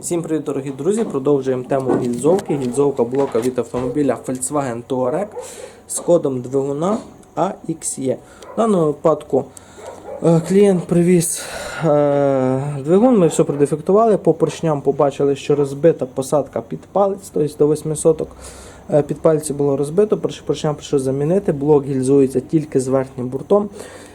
Всім привіт, дорогі друзі! Продовжуємо тему гільзовки. Гільзовка блока від автомобіля Volkswagen Touareg з кодом двигуна AXE. В даному випадку е, клієнт привіз е, двигун, ми все продефектували. По поршням побачили, що розбита посадка під палець, тобто до 8 соток е, під пальці було розбито. Порш- Поршням прийшлося замінити. Блок гільзується тільки з верхнім буртом.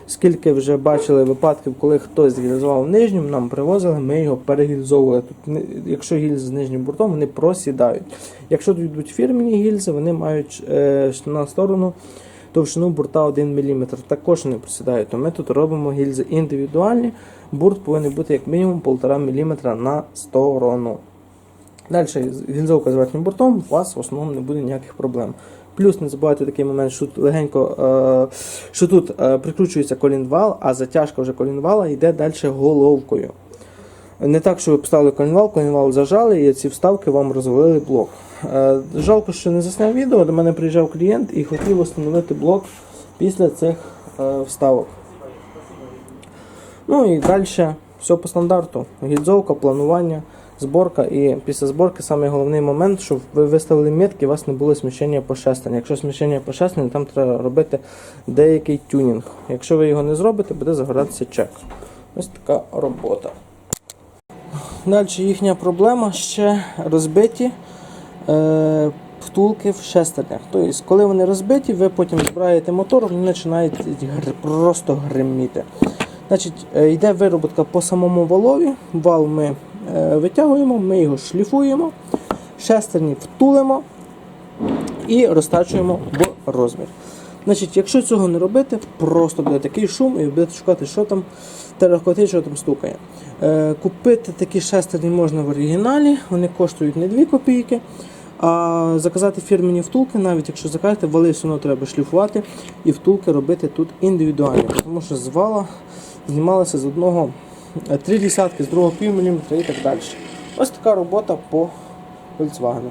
Скільки вже бачили випадків, коли хтось гільзував нижнім, нам привозили, ми його перегільзовували. Тут, якщо гільзи з нижнім бортом, вони просідають. Якщо тут йдуть фірмені гільзи, вони мають е, на сторону товщину бурта 1 мм. Також не просідають. То ми тут робимо гільзи індивідуальні. Бурт повинен бути як мінімум 1,5 мм на сторону. Далі гільзовка з верхнім бортом, у вас в основному не буде ніяких проблем. Плюс не забувайте такий момент, що легенько, е, що тут е, прикручується колінвал, а затяжка вже колінвала йде далі головкою. Не так, що ви поставили колінвал, колінвал зажали і ці вставки вам розвалили блок. Е, жалко, що не засняв відео. До мене приїжджав клієнт і хотів встановити блок після цих вставок. Ну і далі все по стандарту. Гільзовка, планування, зборка. І після зборки самий головний момент, щоб ви виставили метки, у вас не було сміщення пошестення. Якщо сміщення пошестення, там треба робити деякий тюнінг. Якщо ви його не зробите, буде загоратися чек. Ось така робота. Далі їхня проблема ще розбиті е, втулки в шестернях. Тобто, коли вони розбиті, ви потім збираєте мотор, вони починають просто гриміти. Значить, е, йде вироботка по самому валові. Вал ми витягуємо, ми його шліфуємо, шестерні втулимо і розтачуємо в розмір. Значить, якщо цього не робити, просто буде такий шум, і будете шукати, що там теракоти, що там стукає. Е, купити такі шестерні можна в оригіналі, вони коштують не 2 копійки. А заказати фірмені втулки, навіть якщо закажете, вали все одно треба шліфувати і втулки робити тут індивідуально, тому що з вала знімалися з одного е, три десятки, з другого пів міліметра і так далі. Ось така робота по Volkswagen.